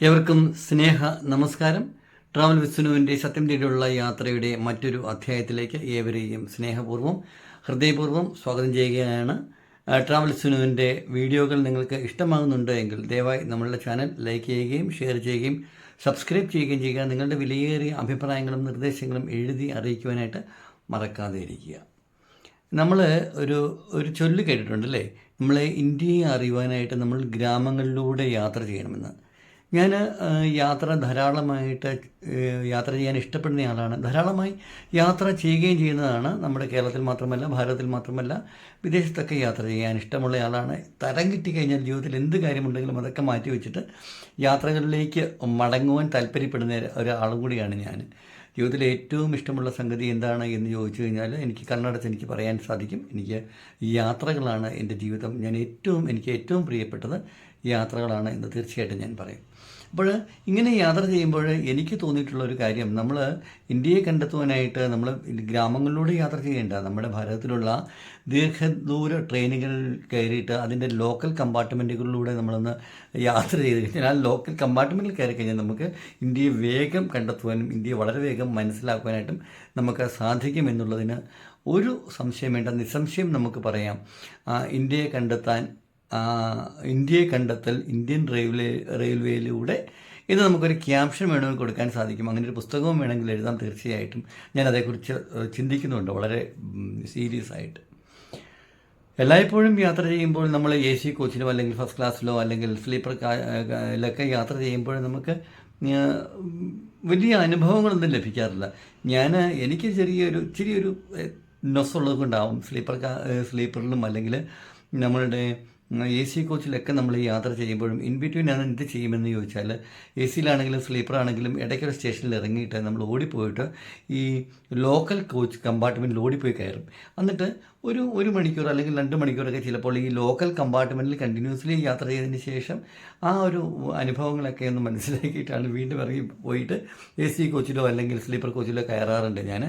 ഏവർക്കും സ്നേഹ നമസ്കാരം. ട്രാവൽ വിസ്നുവിന്റെ സത്യം തേടിയുള്ള യാത്രയുടെ മറ്റൊരു അധ്യായത്തിലേക്ക് ഏവരെയും സ്നേഹപൂർവം ഹൃദയപൂർവം സ്വാഗതം ചെയ്യുകയാണ്. ട്രാവൽ വിസ്നുവിന്റെ വീഡിയോകൾ നിങ്ങൾക്ക് ഇഷ്ടമാകുന്നുണ്ട് എങ്കിൽ ദയവായി നമ്മളുടെ ചാനൽ ലൈക്ക് ചെയ്യുകയും ഷെയർ ചെയ്യുകയും സബ്സ്ക്രൈബ് ചെയ്യുകയും ചെയ്യുക. നിങ്ങളുടെ വിലയേറിയ അഭിപ്രായങ്ങളും നിർദ്ദേശങ്ങളും എഴുതി അറിയിക്കുവാനായിട്ട് മറക്കാതെ ഇരിക്കുക. നമ്മൾ ഒരു ഒരു ചൊല്ല് കേട്ടിട്ടുണ്ട് അല്ലേ? നമ്മളെ ഇന്ത്യയെ അറിയുവാനായിട്ട് നമ്മൾ ഗ്രാമങ്ങളിലൂടെ യാത്ര ചെയ്യണമെന്ന്. ഞാൻ യാത്ര ധാരാളമായിട്ട് യാത്ര ചെയ്യാൻ ഇഷ്ടപ്പെടുന്ന ആളാണ്. ധാരാളമായി യാത്ര ചെയ്യുകയും ചെയ്യുന്നതാണ് നമ്മുടെ കേരളത്തിൽ മാത്രമല്ല ഭാരതത്തിൽ മാത്രമല്ല വിദേശത്തൊക്കെ യാത്ര ചെയ്യാൻ ഇഷ്ടമുള്ള ആളാണ്. തരം കിട്ടിക്കഴിഞ്ഞാൽ ജീവിതത്തിൽ എന്ത് കാര്യമുണ്ടെങ്കിലും അതൊക്കെ മാറ്റി വെച്ചിട്ട് യാത്രകളിലേക്ക് മടങ്ങുവാൻ താല്പര്യപ്പെടുന്ന ഒരാളും കൂടിയാണ് ഞാൻ ജീവിതത്തിൽ ഏറ്റവും ഇഷ്ടമുള്ള സംഗതി എന്താണ് എന്ന് ചോദിച്ചു കഴിഞ്ഞാൽ എനിക്ക് കണ്ണടച്ച് എനിക്ക് പറയാൻ സാധിക്കും. എനിക്ക് യാത്രകളാണ് എന്റെ ജീവിതം. ഞാൻ ഏറ്റവും എനിക്ക് ഏറ്റവും പ്രിയപ്പെട്ടത് യാത്രകളാണ് എന്ന് തീർച്ചയായിട്ടും ഞാൻ പറയും. അപ്പോൾ ഇങ്ങനെ യാത്ര ചെയ്യുമ്പോൾ എനിക്ക് തോന്നിയിട്ടുള്ള ഒരു കാര്യം നമ്മൾ ഇന്ത്യയെ കണ്ടെത്തുവാനായിട്ട് നമ്മൾ ഗ്രാമങ്ങളിലൂടെ യാത്ര ചെയ്യേണ്ട നമ്മുടെ ഭാരതത്തിലുള്ള ദീർഘദൂര ട്രെയിനുകളിൽ കയറിയിട്ട് അതിന്റെ ലോക്കൽ കമ്പാർട്ട്മെന്റുകളിലൂടെ നമ്മളൊന്ന് യാത്ര ചെയ്ത് കഴിഞ്ഞാൽ ആ ലോക്കൽ കമ്പാർട്ട്മെന്റിൽ കയറി കഴിഞ്ഞാൽ നമുക്ക് ഇന്ത്യയെ വേഗം കണ്ടെത്തുവാനും ഇന്ത്യയെ വളരെ വേഗം മനസ്സിലാക്കുവാനായിട്ടും നമുക്ക് സാധിക്കും എന്നുള്ളതിന് ഒരു സംശയം വേണ്ട നിസ്സംശയം നമുക്ക് പറയാം. ഇന്ത്യയെ കണ്ടെത്താൻ ഇന്ത്യയെ കണ്ടെത്തൽ ഇന്ത്യൻ റെയിൽവേ റെയിൽവേയിലൂടെ ഇത് നമുക്കൊരു ക്യാപ്ഷൻ വേണമെങ്കിൽ കൊടുക്കാൻ സാധിക്കും. അങ്ങനെ ഒരു പുസ്തകവും വേണമെങ്കിൽ എഴുതാം തീർച്ചയായിട്ടും. ഞാൻ അതേക്കുറിച്ച് ചിന്തിക്കുന്നുണ്ട് വളരെ സീരിയസ് ആയിട്ട്. എല്ലായ്പ്പോഴും യാത്ര ചെയ്യുമ്പോൾ നമ്മൾ എ സി കോച്ചിലോ അല്ലെങ്കിൽ ഫസ്റ്റ് ക്ലാസ്സിലോ അല്ലെങ്കിൽ സ്ലീപ്പർ കാലൊക്കെ യാത്ര ചെയ്യുമ്പോൾ നമുക്ക് വലിയ അനുഭവങ്ങളൊന്നും ലഭിക്കാറില്ല. ഞാൻ എനിക്ക് ചെറിയൊരു ചെറിയൊരു ഒരു നൊസ്സുള്ളത് കൊണ്ടാവും. സ്ലീപ്പർ സ്ലീപ്പറിലും അല്ലെങ്കിൽ നമ്മളുടെ എ സി കോച്ചിലൊക്കെ നമ്മൾ യാത്ര ചെയ്യുമ്പോഴും ഇൻ ബിറ്റ്വീൻ ആണ് എന്ത് ചെയ്യുമെന്ന് ചോദിച്ചാൽ എ സിയിലാണെങ്കിലും സ്ലീപ്പറാണെങ്കിലും ഇടയ്ക്കൊരു സ്റ്റേഷനിൽ ഇറങ്ങിയിട്ട് നമ്മൾ ഓടിപ്പോയിട്ട് ഈ ലോക്കൽ കോച്ച് കമ്പാർട്ട്മെന്റിൽ ഓടിപ്പോയി കയറും. എന്നിട്ട് ഒരു ഒരു മണിക്കൂർ അല്ലെങ്കിൽ രണ്ട് മണിക്കൂറൊക്കെ ചിലപ്പോൾ ഈ ലോക്കൽ കമ്പാർട്ട്മെന്റിൽ കണ്ടിന്യൂസ്ലി യാത്ര ചെയ്തതിന് ശേഷം ആ ഒരു അനുഭവങ്ങളൊക്കെ ഒന്ന് മനസ്സിലാക്കിയിട്ടാണ് വീണ്ടും ഇറങ്ങി പോയിട്ട് എ സി കോച്ചിലോ അല്ലെങ്കിൽ സ്ലീപ്പർ കോച്ചിലോ കയറാറുണ്ട് ഞാൻ.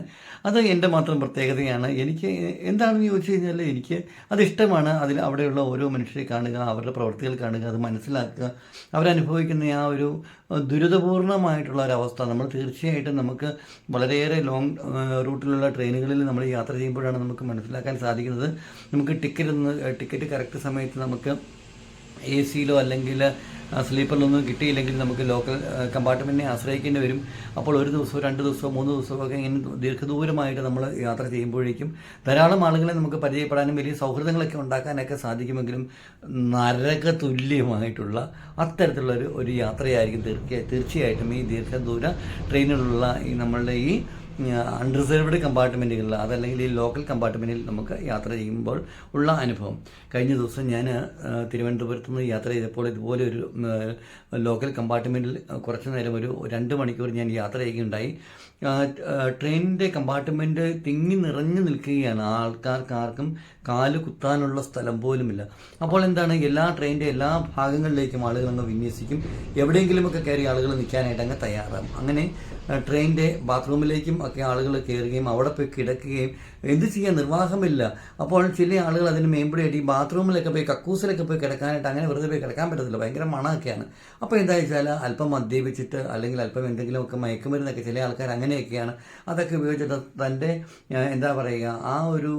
അത് എന്റെ മാത്രം പ്രത്യേകതയാണ്. എനിക്ക് എന്താണെന്ന് ചോദിച്ചു കഴിഞ്ഞാൽ എനിക്ക് അത് ഇഷ്ടമാണ്. അതിൽ അവിടെയുള്ള ഓരോ കാണുക അവരുടെ പ്രവൃത്തികൾ കാണുക അത് മനസ്സിലാക്കുക അവരനുഭവിക്കുന്ന ആ ഒരു ദുരിതപൂർണമായിട്ടുള്ള ഒരവസ്ഥ നമ്മൾ തീർച്ചയായിട്ടും നമുക്ക് വളരെയേറെ ലോങ് റൂട്ടിലുള്ള ട്രെയിനുകളിൽ നമ്മൾ യാത്ര ചെയ്യുമ്പോഴാണ് നമുക്ക് മനസ്സിലാക്കാൻ സാധിക്കുന്നത്. നമുക്ക് ടിക്കറ്റ് ടിക്കറ്റ് കറക്റ്റ് സമയത്ത് നമുക്ക് എ സിയിലോ അല്ലെങ്കിൽ സ്ലീപ്പറിലൊന്നും കിട്ടിയില്ലെങ്കിൽ നമുക്ക് ലോക്കൽ കമ്പാർട്ട്മെന്റിനെ ആശ്രയിക്കേണ്ടി വരും. അപ്പോൾ ഒരു ദിവസമോ രണ്ട് ദിവസമോ മൂന്ന് ദിവസമോ ഒക്കെ ഇങ്ങനെ ദീർഘദൂരമായിട്ട് നമ്മൾ യാത്ര ചെയ്യുമ്പോഴേക്കും ധാരാളം ആളുകളെ നമുക്ക് പരിചയപ്പെടാനും വലിയ സൗഹൃദങ്ങളൊക്കെ ഉണ്ടാക്കാനൊക്കെ സാധിക്കുമെങ്കിലും നരക തുല്യമായിട്ടുള്ള അത്തരത്തിലുള്ള ഒരു ഒരു യാത്രയായിരിക്കും തീർച്ച തീർച്ചയായിട്ടും ഈ ദീർഘദൂര ട്രെയിനിലുള്ള ഈ നമ്മളുടെ ഈ അൺറിസർവ്ഡ് കമ്പാർട്ട്മെന്റുകളിൽ അതല്ലെങ്കിൽ ഈ ലോക്കൽ കമ്പാർട്ട്മെന്റിൽ നമുക്ക് യാത്ര ചെയ്യുമ്പോൾ ഉള്ള അനുഭവം. കഴിഞ്ഞ ദിവസം ഞാൻ തിരുവനന്തപുരത്ത് നിന്ന് യാത്ര ചെയ്തപ്പോൾ ഇതുപോലെ ഒരു ലോക്കൽ കമ്പാർട്ട്മെന്റിൽ കുറച്ച് നേരം ഒരു രണ്ട് മണിക്കൂർ ഞാൻ യാത്ര ചെയ്യുകയുണ്ടായി. ട്രെയിനിന്റെ കമ്പാർട്ട്മെന്റ് തിങ്ങി നിറഞ്ഞു നിൽക്കുകയാണ്. ആൾക്കാർക്ക് ആർക്കും കാൽ കുത്താനുള്ള സ്ഥലം പോലുമില്ല. അപ്പോൾ എന്താണ്? എല്ലാ ട്രെയിനിന്റെ എല്ലാ ഭാഗങ്ങളിലേക്കും ആളുകൾ അങ്ങ് വിന്യസിക്കും. എവിടെയെങ്കിലുമൊക്കെ കയറി ആളുകൾ നിൽക്കാനായിട്ട് അങ്ങ് തയ്യാറാകും. അങ്ങനെ ട്രെയിനിന്റെ ബാത്റൂമിലേക്കും ഒക്കെ ആളുകൾ കയറുകയും അവിടെ പോയി കിടക്കുകയും എന്ത് ചെയ്യാൻ നിർവാഹമില്ല. അപ്പോൾ ചില ആളുകൾ അതിന് മേമ്പടിയായിട്ട് ഈ ബാത്റൂമിലൊക്കെ പോയി കക്കൂസിലൊക്കെ പോയി കിടക്കാനായിട്ട് അങ്ങനെ വെറുതെ പോയി കിടക്കാൻ പറ്റത്തില്ല. ഭയങ്കര മണമൊക്കെയാണ്. അപ്പോൾ എന്താ വെച്ചാൽ അല്പം മദ്യപിച്ചിട്ട് അല്ലെങ്കിൽ അല്പം എന്തെങ്കിലുമൊക്കെ മയക്കുമരുന്നൊക്കെ ചില ആൾക്കാർ അങ്ങനെയൊക്കെയാണ്. അതൊക്കെ ഉപയോഗിച്ചിട്ട് തന്റെ എന്താ പറയുക ആ ഒരു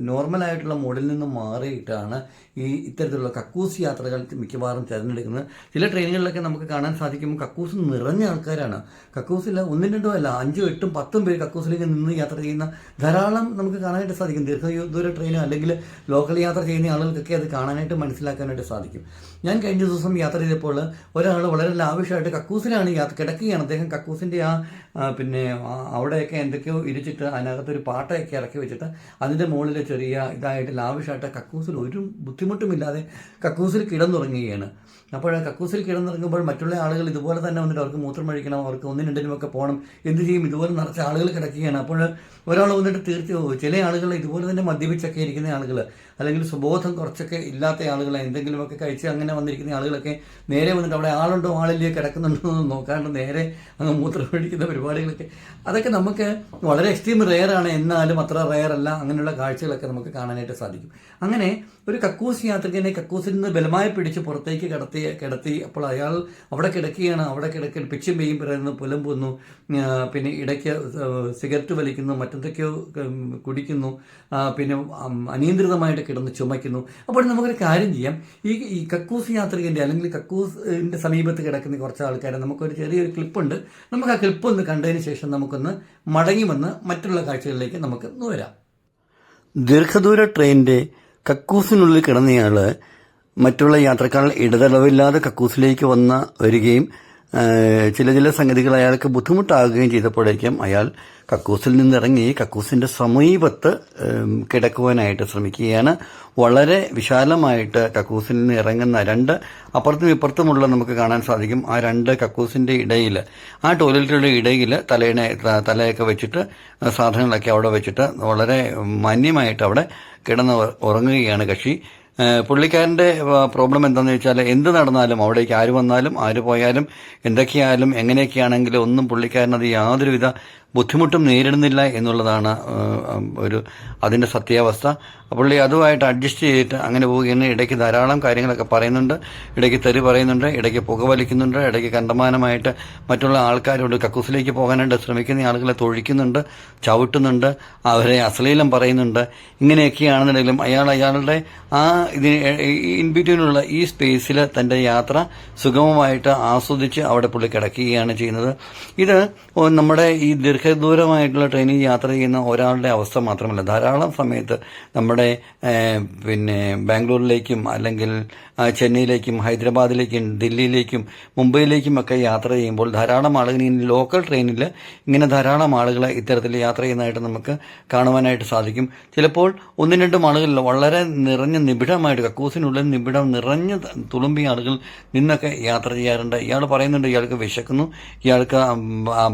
നോർമലായിട്ടുള്ള മോഡിൽ നിന്ന് മാറിയിട്ടാണ് ഈ ഇത്തരത്തിലുള്ള കക്കൂസ് യാത്രകൾ മിക്കവാറും തിരഞ്ഞെടുക്കുന്നത്. ചില ട്രെയിനുകളിലൊക്കെ നമുക്ക് കാണാൻ സാധിക്കും കക്കൂസ് നിറഞ്ഞ ആൾക്കാരാണ്. കക്കൂസില്ല ഒന്നും രണ്ടും അല്ല അഞ്ചും എട്ടും പത്തും പേര് കക്കൂസിലേക്ക് നിന്ന് യാത്ര ചെയ്യുന്ന ധാരാളം നമുക്ക് കാണാനായിട്ട് സാധിക്കും. ദീർഘദൂര ട്രെയിനോ അല്ലെങ്കിൽ ലോക്കൽ യാത്ര ചെയ്യുന്ന ആളുകൾക്കൊക്കെ അത് കാണാനായിട്ട് മനസ്സിലാക്കാനായിട്ട് സാധിക്കും. ഞാൻ കഴിഞ്ഞ ദിവസം യാത്ര ചെയ്തപ്പോൾ ഒരാൾ വളരെ ലാവിഷായിട്ട് കക്കൂസിലാണ് യാത്ര കിടക്കുകയാണ്. അദ്ദേഹം കക്കൂസിന്റെ ആ പിന്നെ അവിടെയൊക്കെ എന്തൊക്കെയോ ഇരിച്ചിട്ട് അതിനകത്തൊരു പാട്ടയൊക്കെ ഇറക്കി വെച്ചിട്ട് അതിന്റെ മുകളിൽ ചെറിയ ഇതായിട്ട് ലാവിഷായിട്ട് കക്കൂസിൽ ഒരു ബുദ്ധിമുട്ടുമില്ലാതെ കക്കൂസിൽ കിടന്നുറങ്ങുകയാണ്. അപ്പോൾ കക്കൂസിൽ കിടന്നിറങ്ങുമ്പോൾ മറ്റുള്ള ആളുകൾ ഇതുപോലെ തന്നെ വന്നിട്ട് അവർക്ക് മൂത്രം ഒഴിക്കണം അവർക്ക് ഒന്നും രണ്ടിനുമൊക്കെ പോകണം എന്ത് ചെയ്യും? ഇതുപോലെ നിറച്ച ആളുകൾ കിടക്കുകയാണ്. അപ്പോൾ ഒരാൾ വന്നിട്ട് തീർച്ച ചില ആളുകൾ ഇതുപോലെ തന്നെ മദ്യപിച്ചൊക്കെ ഇരിക്കുന്ന ആളുകൾ അല്ലെങ്കിൽ സുബോധം കുറച്ചൊക്കെ ഇല്ലാത്ത ആളുകൾ എന്തെങ്കിലുമൊക്കെ കഴിച്ച് അങ്ങനെ വന്നിരിക്കുന്ന ആളുകളൊക്കെ നേരെ വന്നിട്ട് അവിടെ ആളുണ്ടോ ആളില്ലേ കിടക്കുന്നുണ്ടോ എന്ന് നോക്കാണ്ട് നേരെ അങ്ങ് മൂത്രം ഒഴിക്കുന്ന പരിപാടികളൊക്കെ. അതൊക്കെ നമുക്ക് വളരെ എക്സ്ട്രീം റെയറാണ് എന്നാലും അത്ര റെയർ അല്ല. അങ്ങനെയുള്ള കാഴ്ചകളൊക്കെ നമുക്ക് കാണാനായിട്ട് സാധിക്കും. അങ്ങനെ ഒരു കക്കൂസ് യാത്രികനെ കക്കൂസിൽ നിന്ന് ബലമായി പിടിച്ച് പുറത്തേക്ക് കടത്തി കിടത്തി. അപ്പോൾ അയാൾ അവിടെ കിടക്കുകയാണ്. അവിടെ കിടക്കൽ പിച്ചും പെയ്യും പിറന്ന് പുലമ്പുന്നു പോന്നു. ഇടയ്ക്ക് സിഗരറ്റ് വലിക്കുന്നു മറ്റെന്തൊക്കെയോ കുടിക്കുന്നു. പിന്നെ അനിയന്ത്രിതമായിട്ട് കിടന്ന് ചുമയ്ക്കുന്നു. അപ്പോൾ നമുക്കൊരു കാര്യം ചെയ്യാം. ഈ ഈ കക്കൂസ് യാത്രികന്റെ അല്ലെങ്കിൽ കക്കൂസിന്റെ സമീപത്ത് കിടക്കുന്ന കുറച്ച് ആൾക്കാരെ നമുക്കൊരു ചെറിയൊരു ക്ലിപ്പുണ്ട്. നമുക്ക് ആ ക്ലിപ്പ് ഒന്ന് കണ്ടതിന് ശേഷം നമുക്കൊന്ന് മടങ്ങി വന്ന് മറ്റുള്ള കാഴ്ചകളിലേക്ക് നമുക്ക് വരാം. ദീർഘദൂര ട്രെയിനിന്റെ കക്കൂസിനുള്ളിൽ കിടന്നയാൾ മറ്റുള്ള യാത്രക്കാർ ഇടതടവില്ലാതെ കക്കൂസിലേക്ക് വന്ന വരികയും ചില ചില സംഗതികൾ അയാൾക്ക് ബുദ്ധിമുട്ടാകുകയും ചെയ്തപ്പോഴേക്കും അയാൾ കക്കൂസിൽ നിന്നിറങ്ങി കക്കൂസിന്റെ സമീപത്ത് കിടക്കുവാനായിട്ട് ശ്രമിക്കുകയാണ്. വളരെ വിശാലമായിട്ട് കക്കൂസിൽ നിന്ന് ഇറങ്ങുന്ന രണ്ട് അപ്പുറത്തും ഇപ്പുറത്തുമുള്ള നമുക്ക് കാണാൻ സാധിക്കും. ആ രണ്ട് കക്കൂസിന്റെ ഇടയിൽ ആ ടോയ്ലറ്റുകളുടെ ഇടയിൽ തലേനെ തലയൊക്കെ വെച്ചിട്ട് സാധനങ്ങളൊക്കെ അവിടെ വെച്ചിട്ട് വളരെ മാന്യമായിട്ട് അവിടെ കിടന്ന് ഉറങ്ങുകയാണ് കക്ഷി. പുള്ളിക്കാരന്റെ പ്രോബ്ലം എന്താണെന്ന് വെച്ചാൽ എന്ത് നടന്നാലും അവിടേക്ക് ആര് വന്നാലും ആര് പോയാലും എന്തൊക്കെയായാലും എങ്ങനെയൊക്കെയാണെങ്കിലും ഒന്നും പുള്ളിക്കാരനത് യാതൊരുവിധ ബുദ്ധിമുട്ടും നേരിടുന്നില്ല എന്നുള്ളതാണ് ഒരു അതിന്റെ സത്യാവസ്ഥ. പുള്ളി അതുമായിട്ട് അഡ്ജസ്റ്റ് ചെയ്തിട്ട് അങ്ങനെ പോവുകയാണ്. ഇടയ്ക്ക് ധാരാളം കാര്യങ്ങളൊക്കെ പറയുന്നുണ്ട്. ഇടയ്ക്ക് തെറി പറയുന്നുണ്ട്. ഇടയ്ക്ക് പുകവലിക്കുന്നുണ്ട് ഇടയ്ക്ക് കണ്ടമാനമായിട്ട് മറ്റുള്ള ആൾക്കാരോട് കക്കൂസിലേക്ക് പോകാനായിട്ട് ശ്രമിക്കുന്ന ആളുകളെ തൊഴിക്കുന്നുണ്ട് ചവിട്ടുന്നുണ്ട് അവരെ അശ്ലീലം പറയുന്നുണ്ട്. ഇങ്ങനെയൊക്കെയാണെന്നുണ്ടെങ്കിലും അയാൾ അയാളുടെ ആ ഇതിന് ഇൻ ബിറ്റ്വീനുള്ള ഈ സ്പേസിൽ തന്റെ യാത്ര സുഗമമായിട്ട് ആസ്വദിച്ച് അവിടെ പുള്ളി കിടക്കുകയാണ് ചെയ്യുന്നത്. ഇത് നമ്മുടെ ഈ ദീർഘദൂരമായിട്ടുള്ള ട്രെയിനിൽ യാത്ര ചെയ്യുന്ന ഒരാളുടെ അവസ്ഥ മാത്രമല്ല. ധാരാളം സമയത്ത് നമ്മുടെ പിന്നെ ബാംഗ്ലൂരിലേക്കും അല്ലെങ്കിൽ ചെന്നൈയിലേക്കും ഹൈദരാബാദിലേക്കും ദില്ലിയിലേക്കും മുംബൈയിലേക്കും ഒക്കെ യാത്ര ചെയ്യുമ്പോൾ ധാരാളം ആളുകൾ ഈ ലോക്കൽ ട്രെയിനിൽ ഇങ്ങനെ ധാരാളം ആളുകൾ ഇത്തരത്തിൽ യാത്ര ചെയ്യുന്നതായിട്ട് നമുക്ക് കാണുവാനായിട്ട് സാധിക്കും. ചിലപ്പോൾ ഒന്നും രണ്ടും ആളുകളിൽ വളരെ നിറഞ്ഞ നിബിഡമായിട്ട് കക്കൂസിനുള്ളിൽ നിബിഡം നിറഞ്ഞ തുളുമ്പിയ ആളുകൾ നിന്നൊക്കെ യാത്ര ചെയ്യാറുണ്ട്. ഇയാൾ പറയുന്നുണ്ട് ഇയാൾക്ക് വിശക്കുന്നു. ഇയാൾക്ക്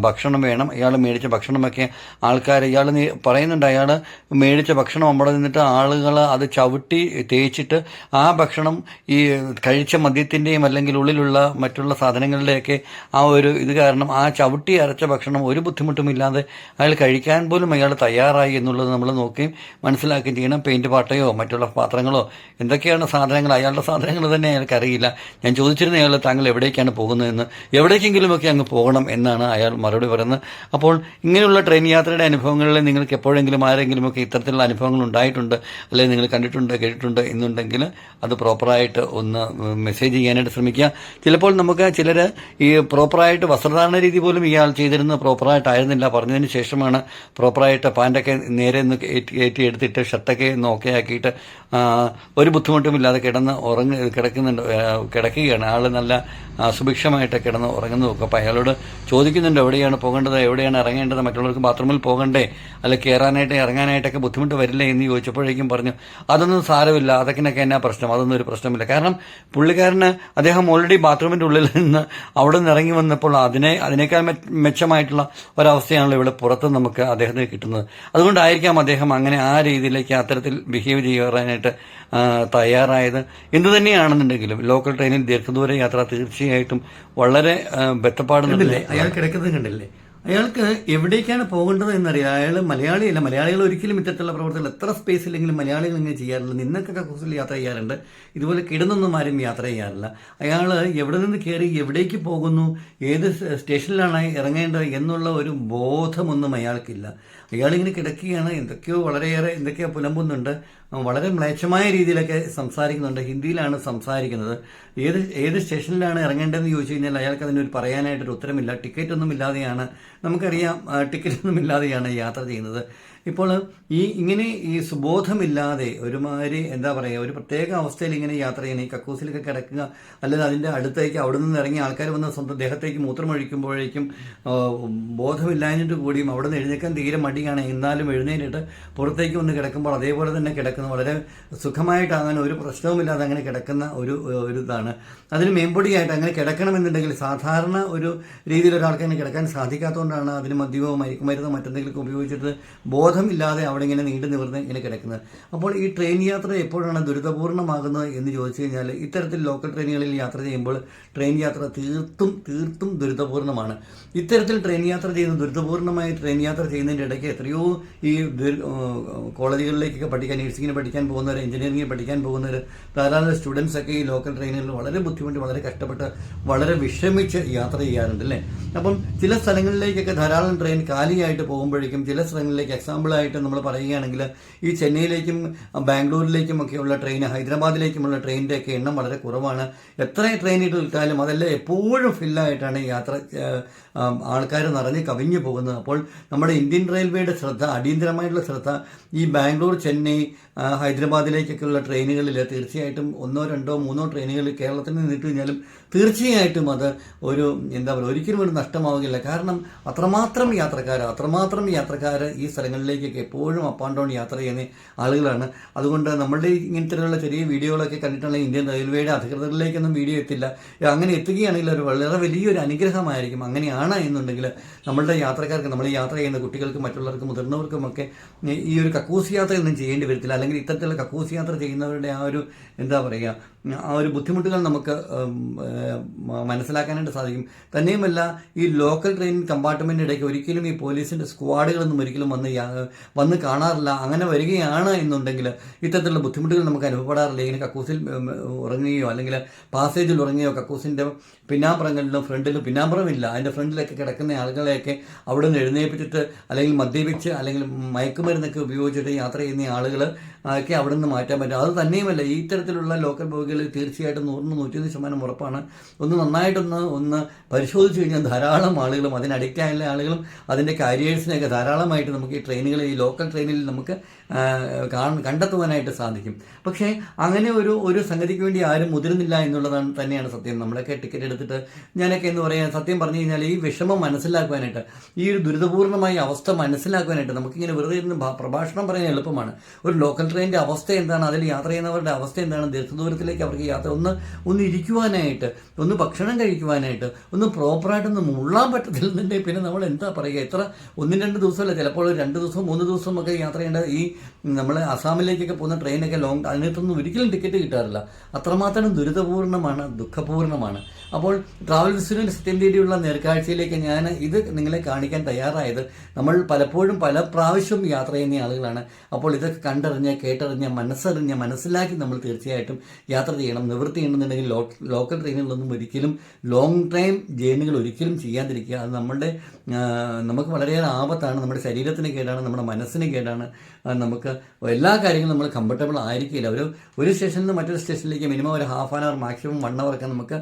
ഭക്ഷണം വേണം. ഇയാൾ മേടിച്ച ഭക്ഷണമൊക്കെ ആൾക്കാർ ഇയാൾ പറയുന്നുണ്ട് അയാൾ മേടിച്ച ഭക്ഷണം അവിടെ നിന്നിട്ട് ആളുകൾ അത് ചവിട്ടി തേച്ചിട്ട് ആ ഭക്ഷണം ഈ കഴിച്ച മദ്യത്തിന്റെയും അല്ലെങ്കിൽ ഉള്ളിലുള്ള മറ്റുള്ള സാധനങ്ങളുടെയൊക്കെ ആ ഒരു ഇത് കാരണം ആ ചവിട്ടി അരച്ച ഭക്ഷണം ഒരു ബുദ്ധിമുട്ടുമില്ലാതെ അയാൾ കഴിക്കാൻ പോലും അയാൾ തയ്യാറായി എന്നുള്ളത് നമ്മൾ നോക്കുകയും മനസ്സിലാക്കുകയും ചെയ്യണം. പെയിന്റ് പാട്ടയോ മറ്റുള്ള പാത്രങ്ങളോ എന്തൊക്കെയാണ് സാധനങ്ങൾ? അയാളുടെ സാധനങ്ങൾ തന്നെ അയാൾക്കറിയില്ല. ഞാൻ ചോദിച്ചിരുന്ന അയാൾ താങ്കൾ എവിടേക്കാണ് പോകുന്നതെന്ന് എവിടേക്കെങ്കിലുമൊക്കെ അങ്ങ് പോകണം എന്നാണ് അയാൾ മറുപടി പറയുന്നത്. അപ്പോൾ ഇങ്ങനെയുള്ള ട്രെയിൻ യാത്രയുടെ അനുഭവങ്ങളിൽ നിങ്ങൾക്ക് എപ്പോഴെങ്കിലും ആരെങ്കിലുമൊക്കെ ഇത്തരത്തിലുള്ള അനുഭവങ്ങൾ ഉണ്ടായിട്ടുണ്ട് അല്ലെങ്കിൽ നിങ്ങൾ കണ്ടിട്ടുണ്ട് കേട്ടിട്ടുണ്ട് എന്നുണ്ടെങ്കിൽ അത് പ്രോപ്പറായിട്ട് ഒന്ന് മെസ്സേജ് ചെയ്യാനായിട്ട് ശ്രമിക്കുക. ചിലപ്പോൾ നമുക്ക് ചിലർ ഈ പ്രോപ്പറായിട്ട് വസ്ത്രധാരണ രീതി പോലും ഇയാൾ ചെയ്തിരുന്നത് പ്രോപ്പറായിട്ടായിരുന്നില്ല പറഞ്ഞതിന് ശേഷമാണ് പ്രോപ്പറായിട്ട് പാന്റൊക്കെ നേരെ ഒന്ന് കയറ്റി എടുത്തിട്ട് ഷർട്ടൊക്കെ ഒന്ന് ഓക്കെ ആക്കിയിട്ട് ഒരു ബുദ്ധിമുട്ടുമില്ലാതെ കിടന്ന് ഉറങ്ങ കിടക്കുന്നുണ്ട് കിടക്കുകയാണ്. ആൾ നല്ല സുഭിക്ഷമായിട്ട് കിടന്ന് ഉറങ്ങുന്നു നോക്കും അപ്പോൾ അയാളോട് ചോദിക്കുന്നുണ്ട് എവിടെയാണ് പോകേണ്ടത്? എവിടെയാണ് ഇറങ്ങേണ്ടത് മറ്റുള്ളവർക്ക് ബാത്റൂമിൽ പോകണ്ടേ അല്ല കയറാനായിട്ട് ഇറങ്ങാനായിട്ടൊക്കെ ബുദ്ധിമുട്ട് വരില്ലേ എന്ന് ചോദിച്ചപ്പോഴേക്കും പറഞ്ഞു അതൊന്നും സാരമില്ല അതൊക്കെ എന്നാ പ്രശ്നം? അതൊന്നും ഒരു പ്രശ്നമില്ല. കാരണം പുള്ളിക്കാരന് അദ്ദേഹം ഓൾറെഡി ബാത്റൂമിന്റെ ഉള്ളിൽ നിന്ന് അവിടെ നിന്ന് ഇറങ്ങി വന്നപ്പോൾ അതിനെ അതിനേക്കാൾ മെച്ചമായിട്ടുള്ള ഒരവസ്ഥയാണല്ലോ ഇവിടെ പുറത്ത് നമുക്ക് അദ്ദേഹത്തിന് കിട്ടുന്നത്. അതുകൊണ്ടായിരിക്കാം അദ്ദേഹം അങ്ങനെ ആ രീതിയിലേക്ക് അത്തരത്തിൽ ബിഹേവ് ചെയ്യാനായിട്ട് തയ്യാറായത്. എന്തു തന്നെയാണെന്നുണ്ടെങ്കിലും ലോക്കൽ ട്രെയിനിൽ ദീർഘദൂര യാത്ര തീർച്ചയായിട്ടും വളരെ ആ, ബന്ധപ്പാട് അയാൾ കിടക്കുന്നത് കണ്ടില്ലേ? അയാൾക്ക് എവിടേക്കാണ് പോകേണ്ടത് എന്നറിയാം. അയാൾ മലയാളിയല്ല. മലയാളികൾ ഒരിക്കലും ഇത്തരത്തിലുള്ള പ്രവർത്തനങ്ങൾ എത്ര സ്പേസ് ഇല്ലെങ്കിലും മലയാളികൾ ഇങ്ങനെ ചെയ്യാറില്ല. നിന്നൊക്കെ കക്കൂസിൽ യാത്ര ചെയ്യാറുണ്ട്. ഇതുപോലെ കിടന്നൊന്നും ആരും യാത്ര ചെയ്യാറില്ല. അയാൾ എവിടെ നിന്ന് കയറി എവിടേക്ക് പോകുന്നു ഏത് സ്റ്റേഷനിലാണ് ഇറങ്ങേണ്ടത് എന്നുള്ള ഒരു ബോധമൊന്നും അയാൾക്കില്ല. അയാളിങ്ങനെ കിടക്കുകയാണ് എന്തൊക്കെയോ വളരെയേറെ എന്തൊക്കെയോ പുലമ്പുന്നുണ്ട്. വളരെ മ്ലേച്ഛമായ രീതിയിലൊക്കെ സംസാരിക്കുന്നുണ്ട്. ഹിന്ദിയിലാണ് സംസാരിക്കുന്നത്. ഏത് ഏത് സ്റ്റേഷനിലാണ് ഇറങ്ങേണ്ടതെന്ന് ചോദിച്ചു കഴിഞ്ഞാൽ അയാൾക്ക് അതിനൊരു പറയാനായിട്ടൊരു ഉത്തരമില്ല. ടിക്കറ്റ് ഒന്നും ഇല്ലാതെയാണ് നമുക്കറിയാം ടിക്കറ്റ് ഒന്നും ഇല്ലാതെയാണ് യാത്ര ചെയ്യുന്നത്. ഇപ്പോൾ ഈ ഇങ്ങനെ ഈ സുബോധമില്ലാതെ ഒരുമാതിരി എന്താ പറയുക ഒരു പ്രത്യേക അവസ്ഥയിൽ ഇങ്ങനെ യാത്ര ചെയ്യണം ഈ കക്കൂസിലൊക്കെ കിടക്കുക അല്ലെങ്കിൽ അതിന്റെ അടുത്തേക്ക് അവിടെ നിന്ന് ഇറങ്ങി ആൾക്കാർ വന്ന് സ്വന്തം ദേഹത്തേക്ക് മൂത്രമൊഴിക്കുമ്പോഴേക്കും ബോധമില്ലാഞ്ഞിട്ട് കൂടിയും അവിടെ നിന്ന് എഴുന്നേക്കാൻ തീരെ മടിയാണ്. എന്നാലും എഴുന്നേറ്റിട്ട് പുറത്തേക്ക് വന്ന് കിടക്കുമ്പോൾ അതേപോലെ തന്നെ കിടക്കുന്ന വളരെ സുഖമായിട്ടാകാൻ ഒരു പ്രശ്നവുമില്ലാതെ അങ്ങനെ കിടക്കുന്ന ഒരു ഒരു ഇതാണ്. അതിന് മേമ്പൊടിയായിട്ട് അങ്ങനെ കിടക്കണമെന്നുണ്ടെങ്കിൽ സാധാരണ ഒരു രീതിയിൽ ഒരാൾക്ക് അങ്ങനെ കിടക്കാൻ സാധിക്കാത്തതുകൊണ്ടാണ് അതിന് മദ്യമോ മയക്കുമരുന്നോ മറ്റെന്തെങ്കിലുമൊക്കെ ഉപയോഗിച്ചിട്ട് ബോധം ബോധമില്ലാതെ അവിടെ ഇങ്ങനെ നീണ്ടു നിവർന്ന് ഇങ്ങനെ കിടക്കുന്നത്. അപ്പോൾ ഈ ട്രെയിൻ യാത്ര എപ്പോഴാണ് ദുരിതപൂർണമാകുന്നത് എന്ന് ചോദിച്ചു കഴിഞ്ഞാൽ ഇത്തരത്തിൽ ലോക്കൽ ട്രെയിനുകളിൽ യാത്ര ചെയ്യുമ്പോൾ ട്രെയിൻ യാത്ര തീർത്തും തീർത്തും ദുരിതപൂർണമാണ് ഇത്തരത്തിൽ ട്രെയിൻ യാത്ര ചെയ്യുന്ന ദുരിതപൂർണമായി ട്രെയിൻ യാത്ര ചെയ്യുന്നതിന്റെ ഇടയ്ക്ക് എത്രയോ ഈ കോളേജുകളിലേക്കൊക്കെ പഠിക്കാൻ നഴ്സിങ്ങിന് പഠിക്കാൻ പോകുന്നവർ എഞ്ചിനീയറിംഗിന് പഠിക്കാൻ പോകുന്നവർ ധാരാളം സ്റ്റുഡൻസ് ഒക്കെ ഈ ലോക്കൽ ട്രെയിനുകളിൽ വളരെ ബുദ്ധിമുട്ടി വളരെ കഷ്ടപ്പെട്ട് വളരെ വിഷമിച്ച് യാത്ര ചെയ്യാറുണ്ട് അല്ലേ? അപ്പം ചില സ്ഥലങ്ങളിലേക്കൊക്കെ ധാരാളം ട്രെയിൻ കാലിയായിട്ട് പോകുമ്പോഴേക്കും ചില സ്ഥലങ്ങളിലേക്ക് എക്സാമ്പിളായിട്ട് നമ്മൾ പറയുകയാണെങ്കിൽ ഈ ചെന്നൈയിലേക്കും ബാംഗ്ലൂരിലേക്കും ഒക്കെയുള്ള ട്രെയിൻ ഹൈദരാബാദിലേക്കുമുള്ള ട്രെയിനിന്റെ ഒക്കെ എണ്ണം വളരെ കുറവാണ്. എത്ര ട്രെയിൻ ഇട്ടാലും അതെല്ലാം എപ്പോഴും ഫില്ലായിട്ടാണ് യാത്ര ആൾക്കാർ നിറഞ്ഞ് കവിഞ്ഞു പോകുന്നത്. അപ്പോൾ നമ്മുടെ ഇന്ത്യൻ റെയിൽവേയുടെ ശ്രദ്ധ അടിയന്തരമായിട്ടുള്ള ശ്രദ്ധ ഈ ബാംഗ്ലൂർ ചെന്നൈ ഹൈദരാബാദിലേക്കൊക്കെയുള്ള ട്രെയിനുകളിൽ തീർച്ചയായിട്ടും ഒന്നോ രണ്ടോ മൂന്നോ ട്രെയിനുകൾ കേരളത്തിൽ നിന്ന് ഇട്ട് കഴിഞ്ഞാലും തീർച്ചയായിട്ടും അത് ഒരു എന്താ പറയുക ഒരിക്കലും ഒരു നഷ്ടമാവുകയില്ല. കാരണം അത്രമാത്രം യാത്രക്കാർ അത്രമാത്രം യാത്രക്കാർ ഈ സ്ഥലങ്ങളിലേക്കൊക്കെ എപ്പോഴും അപ്പ് ആൻഡ് ഡൗൺ യാത്ര ചെയ്യുന്ന ആളുകളാണ്. അതുകൊണ്ട് നമ്മളുടെ ഇങ്ങനത്തെയുള്ള ചെറിയ വീഡിയോകളൊക്കെ കണ്ടിട്ടുള്ള ഇന്ത്യൻ റെയിൽവേയുടെ അധികൃതരിലേക്കൊന്നും വീഡിയോ എത്തില്ല. അങ്ങനെ എത്തുകയാണെങ്കിൽ ഒരു വളരെ വലിയൊരു അനുഗ്രഹമായിരിക്കും. അങ്ങനെയാണ് എന്നുണ്ടെങ്കിൽ നമ്മളുടെ യാത്രക്കാർക്ക് നമ്മൾ യാത്ര ചെയ്യുന്ന കുട്ടികൾക്കും മറ്റുള്ളവർക്കും മുതിർന്നവർക്കുമൊക്കെ ഈ ഒരു കക്കൂസ് യാത്രയൊന്നും ചെയ്യേണ്ടി വരത്തില്ല. അല്ലെങ്കിൽ ഇത്തരത്തിലുള്ള കക്കൂസ് യാത്ര ചെയ്യുന്നവരുടെ ആ ഒരു എന്താ പറയുക ആ ഒരു ബുദ്ധിമുട്ടുകൾ നമുക്ക് മനസ്സിലാക്കാനായിട്ട് സാധിക്കും. തന്നെയുമല്ല ഈ ലോക്കൽ ട്രെയിൻ കമ്പാർട്ട്മെന്റ് ഇടയ്ക്ക് ഒരിക്കലും ഈ പോലീസിന്റെ സ്ക്വാഡുകളൊന്നും ഒരിക്കലും വന്ന് വന്ന് കാണാറില്ല അങ്ങനെ വരികയാണ് എന്നുണ്ടെങ്കിൽ ഇത്തരത്തിലുള്ള ബുദ്ധിമുട്ടുകൾ നമുക്ക് അനുഭവപ്പെടാറില്ല. ഇങ്ങനെ കക്കൂസിൽ ഉറങ്ങുകയോ അല്ലെങ്കിൽ പാസേജിൽ ഉറങ്ങുകയോ കക്കൂസിന്റെ പിന്നാമ്പുറങ്ങളിലും ഫ്രണ്ടിലും പിന്നാമ്പുറമില്ല. അതിന്റെ ഫ്രണ്ടിലൊക്കെ കിടക്കുന്ന ആളുകളെയൊക്കെ അവിടെ നിന്ന് എഴുന്നേൽപ്പിച്ചിട്ട് അല്ലെങ്കിൽ മദ്യപിച്ച് അല്ലെങ്കിൽ മയക്കുമരുന്നൊക്കെ ഉപയോഗിച്ചിട്ട് യാത്ര ചെയ്യുന്ന ആളുകൾ ഒക്കെ അവിടെ നിന്ന് മാറ്റാൻ പറ്റും. അത് തന്നെയുമല്ല ഈ തരത്തിലുള്ള ലോക്കൽ ബോഗികൾ തീർച്ചയായിട്ടും നൂറിന് നൂറ്റിയൊന്ന് ശതമാനം ഉറപ്പാണ്. ഒന്ന് നന്നായിട്ടൊന്ന് ഒന്ന് പരിശോധിച്ച് കഴിഞ്ഞാൽ ധാരാളം ആളുകളും അതിന് ആളുകളും അതിന്റെ കാരിയേഴ്സിനെയൊക്കെ ധാരാളമായിട്ട് നമുക്ക് ഈ ട്രെയിനുകൾ ഈ ലോക്കൽ ട്രെയിനിൽ നമുക്ക് കണ്ടെത്തുവാനായിട്ട് സാധിക്കും. പക്ഷേ അങ്ങനെ ഒരു ഒരു സംഗതിക്ക് വേണ്ടി ആരും മുതിരുന്നില്ല എന്നുള്ളതാണ് തന്നെയാണ് സത്യം. നമ്മളൊക്കെ ടിക്കറ്റ് എടുത്തിട്ട് ഞാനൊക്കെ എന്ന് പറയാൻ സത്യം പറഞ്ഞു കഴിഞ്ഞാൽ ഈ വിഷമം മനസ്സിലാക്കുവാനായിട്ട് ഈ ഒരു ദുരിതപൂർണമായ അവസ്ഥ മനസ്സിലാക്കുവാനായിട്ട് നമുക്കിങ്ങനെ വെറുതെ ഇരുന്ന് പ്രഭാഷണം പറയാൻ എളുപ്പമാണ്. ഒരു ലോക്കൽ ട്രെയിനിന്റെ അവസ്ഥ എന്താണ് അതിൽ യാത്ര ചെയ്യുന്നവരുടെ അവസ്ഥ എന്താണ് ദീർഘദൂരത്തിലേക്ക് അവർക്ക് യാത്ര ഒന്ന് ഒന്ന് ഇരിക്കുവാനായിട്ട് ഒന്ന് ഭക്ഷണം കഴിക്കുവാനായിട്ട് ഒന്ന് പ്രോപ്പറായിട്ടൊന്ന് മുള്ളാൻ പറ്റത്തില്ലെന്നുണ്ടെങ്കിൽ പിന്നെ നമ്മൾ എന്താ പറയുക? എത്ര ഒന്നും രണ്ട് ദിവസമല്ല ചിലപ്പോൾ രണ്ട് ദിവസം മൂന്ന് ദിവസം ഒക്കെ യാത്ര ചെയ്യേണ്ട ഈ നമ്മൾ അസാമിലേക്കൊക്കെ പോകുന്ന ട്രെയിനൊക്കെ ലോങ് അതിനകത്തൊന്നും ഒരിക്കലും ടിക്കറ്റ് കിട്ടാറില്ല. അത്രമാത്രം ദുരിതപൂർണമാണ് ദുഃഖപൂർണമാണ് അപ്പോൾ ട്രാവൽ വിസിറ്റിന്റെ സത്യം തീയതിയുള്ള നേർക്കാഴ്ചയിലേക്ക് ഞാൻ ഇത് നിങ്ങളെ കാണിക്കാൻ തയ്യാറായത്. നമ്മൾ പലപ്പോഴും പല പ്രാവശ്യം യാത്ര ചെയ്യുന്ന ആളുകളാണ്. അപ്പോൾ ഇതൊക്കെ കണ്ടറിഞ്ഞ് കേട്ടറിഞ്ഞ് മനസ്സറിഞ്ഞ് മനസ്സിലാക്കി നമ്മൾ തീർച്ചയായിട്ടും യാത്ര ചെയ്യണം. നിവൃത്തി ചെയ്യണമെന്നുണ്ടെങ്കിൽ ലോക്കൽ ട്രെയിനുകളൊന്നും ഒരിക്കലും ലോങ് ടൈം ജേർണികൾ ഒരിക്കലും ചെയ്യാതിരിക്കുക. അത് നമ്മുടെ നമുക്ക് വളരെയേറെ ആപത്താണ്. നമ്മുടെ ശരീരത്തിന് കേടാണ് നമ്മുടെ മനസ്സിന് കേടാണ്. നമുക്ക് എല്ലാ കാര്യങ്ങളും നമ്മൾ കംഫർട്ടബിൾ ആയിരിക്കില്ല. ഒരു ഒരു സ്റ്റേഷനിൽ നിന്ന് മറ്റൊരു സ്റ്റേഷനിലേക്ക് മിനിമം ഒരു half an hour maximum one hour ഒക്കെ നമുക്ക്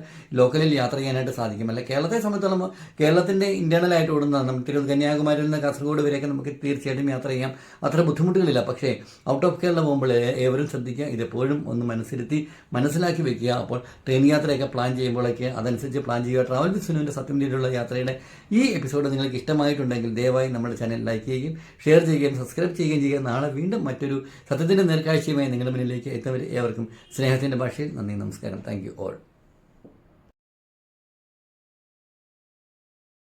ലോക്കലിൽ യാത്ര ചെയ്യാനായിട്ട് സാധിക്കും. അല്ല കേരളത്തെ സംബന്ധിച്ചോളം കേരളത്തിന്റെ ഇന്റേണൽ ആയിട്ട് ഓടുന്ന നമ്മൾ തിരുവനന്തപുരം കന്യാകുമാരിയിൽ നിന്ന് കാസർഗോഡ് വരെയൊക്കെ നമുക്ക് തീർച്ചയായിട്ടും യാത്ര ചെയ്യാം. അത്ര ബുദ്ധിമുട്ടുകളില്ല. പക്ഷേ ഔട്ട് ഓഫ് കേരള പോകുമ്പോൾ ഏവരും ശ്രദ്ധിക്കുക ഇതെപ്പോഴും ഒന്ന് മനസ്സിരുത്തി മനസ്സിലാക്കി വെക്കുക. അപ്പോൾ ട്രെയിൻ യാത്രയൊക്കെ പ്ലാൻ ചെയ്യുമ്പോഴൊക്കെ അതനുസരിച്ച് പ്ലാൻ ചെയ്യുക. ട്രാവൽ വിസ്നുവിന്റെ സത്യം രീതിയിലുള്ള യാത്രയുടെ ഈ എപ്പിസോഡ് നിങ്ങൾക്ക് ഇഷ്ടമായിട്ടുണ്ടെങ്കിൽ ദയവായി നമ്മുടെ ചാനൽ ലൈക്ക് ചെയ്യുകയും ഷെയർ ചെയ്യുകയും സബ്സ്ക്രൈബ് ചെയ്യുകയും ചെയ്യുക. നാളെ വീണ്ടും മറ്റൊരു സത്യത്തിന്റെ നേർക്കാഴ്ചയുമായി നിങ്ങളുടെ മുന്നിലേക്ക് എത്തുന്നവർ ഏവർക്കും സ്നേഹത്തിന്റെ ഭാഷയിൽ നന്ദി നമസ്കാരം. Thank you all